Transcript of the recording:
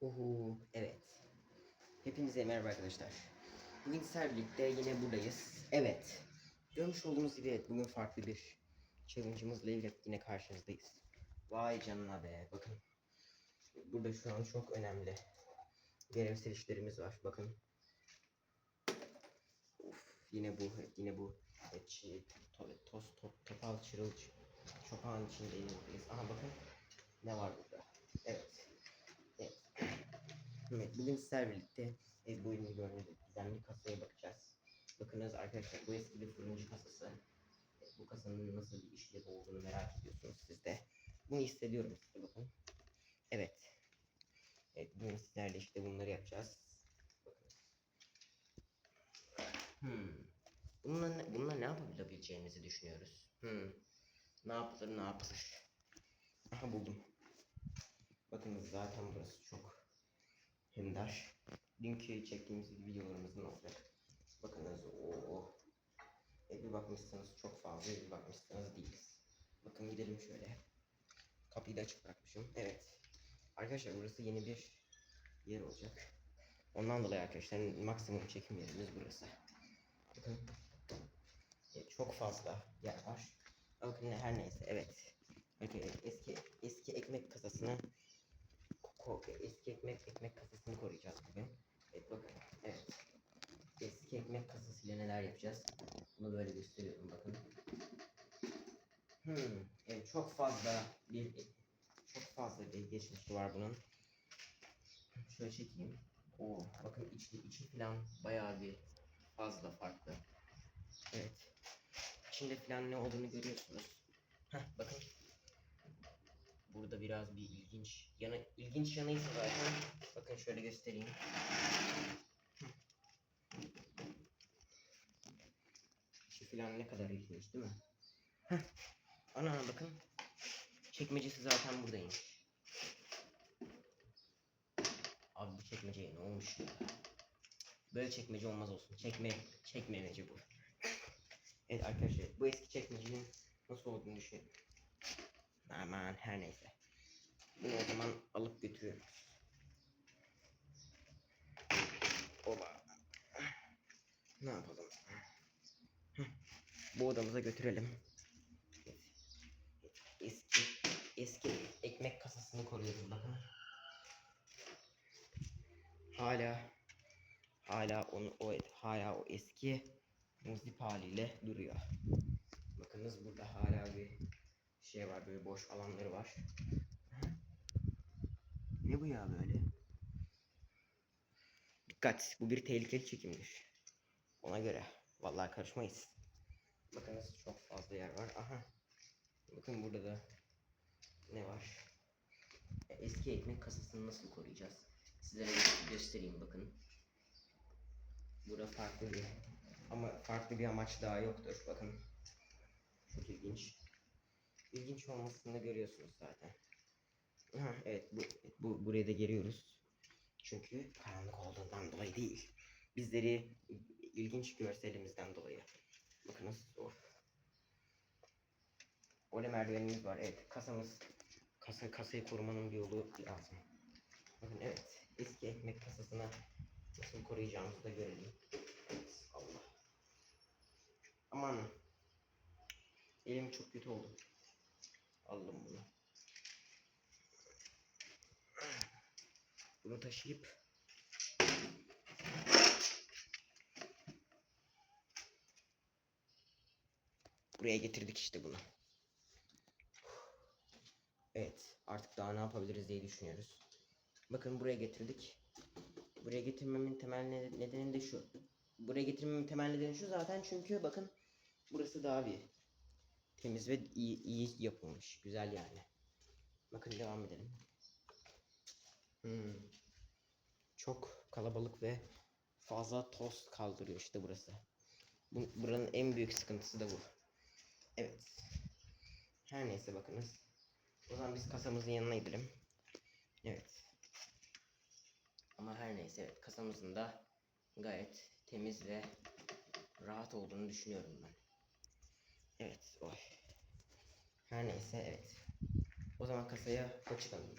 Uhu, evet. Hepinize merhaba arkadaşlar. Bugün sizlerle birlikte yine buradayız. Evet. Görmüş olduğunuz gibi evet, bugün farklı bir challenge'ımızla ile yine karşınızdayız. Vay canına be bakın. Burada şu an çok önemli görevsel işlerimiz var bakın. Uf, yine bu yine bu evet, çi, to, toz top, topal çırıl çopağın içindeyiz. Aha bakın ne var burada. Evet. Evet. Evet, bugün sizlerle birlikte evet, bu oyunu gördüğünüz gizemli kasaya bakacağız. Bakınız arkadaşlar bu eski bir fırıncı kasası. Evet, bu kasanın nasıl bir işlev olduğunu merak ediyorsunuz siz de. Bunu hissediyorum size bakın. Evet. Evet bugün sizlerle işte bunları yapacağız. Bakın. Hmm. Bununla, ne- bununla ne yapabileceğimizi düşünüyoruz. Hmm. Ne yapılır ne yapılır. Aha buldum. Bakınız zaten burası çok hemdar. Dünkü çektiğimiz videolarımızın olacak. Bakınız o e, bir bakmışsınız çok fazla bir bakmışsınız değiliz. Bakın gidelim şöyle. Kapıyı da açık bırakmışım. Evet. Arkadaşlar burası yeni bir yer olacak. Ondan dolayı arkadaşlar maksimum çekim yerimiz burası. Bakın. E, çok fazla yer var. Bakın her neyse evet. Bakın eski eski ekmek kasasını eski ekmek ekmek kasasını koruyacağız bugün. Evet bakın. Evet. Eski ekmek kasasıyla neler yapacağız? Bunu böyle gösteriyorum bakın. Hmm, evet çok fazla bir çok fazla bir geçmişi var bunun. Şöyle çekeyim. Oo, bakın içi içi falan bayağı bir fazla farklı. Evet. İçinde falan ne olduğunu görüyorsunuz. Heh, bakın. Burada biraz bir ilginç yanı ilginç yanıysa zaten bakın şöyle göstereyim. İçi falan ne kadar ilginç değil mi? Heh. Ana bakın. Çekmecesi zaten buradaymış. Abi bu çekmeceye ne olmuş ya? Böyle çekmece olmaz olsun. Çekme, çekmemeci bu. Evet arkadaşlar bu eski çekmecenin nasıl olduğunu düşünün. Aman her neyse. Bunu o zaman alıp götürüyorum. Oba. Ne yapalım? Bu odamıza götürelim. Eski eski ekmek kasasını koruyoruz bakın. Hala hala onu o hala o eski muzip haliyle duruyor. Bakınız burada hala bir şey var böyle boş alanları var. Ne bu ya böyle? Dikkat bu bir tehlikeli çekimdir. Ona göre vallahi karışmayız. Bakınız çok fazla yer var. Aha. Bakın burada da ne var? E, Eski ekmek kasasını nasıl koruyacağız? Sizlere gö- göstereyim bakın. Burada farklı bir ama farklı bir amaç daha yoktur. Bakın. Çok ilginç. İlginç olmasını da görüyorsunuz zaten. Ha, evet bu, bu burayı da geliyoruz. Çünkü karanlık olduğundan dolayı değil. Bizleri ilginç görselimizden dolayı. Bakınız o. Öyle merdivenimiz var. Evet kasamız kasa kasayı korumanın bir yolu lazım. Bakın evet eski ekmek kasasına nasıl koruyacağımızı da görelim. Allah. Aman. Elim çok kötü oldu. Aldım bunu. Bunu taşıyıp buraya getirdik işte bunu. Evet, artık daha ne yapabiliriz diye düşünüyoruz. Bakın buraya getirdik. Buraya getirmemin temel ne- nedeni de şu. Buraya getirmemin temel nedeni şu zaten çünkü bakın burası daha bir temiz ve iyi, iyi yapılmış. Güzel yani. Bakın devam edelim. Hmm. Çok kalabalık ve fazla toz kaldırıyor işte burası. Bu, buranın en büyük sıkıntısı da bu. Evet. Her neyse bakınız. O zaman biz kasamızın yanına gidelim. Evet. Ama her neyse evet kasamızın da gayet temiz ve rahat olduğunu düşünüyorum ben. Evet. Oy. Her neyse evet. O zaman kasaya açıkalım.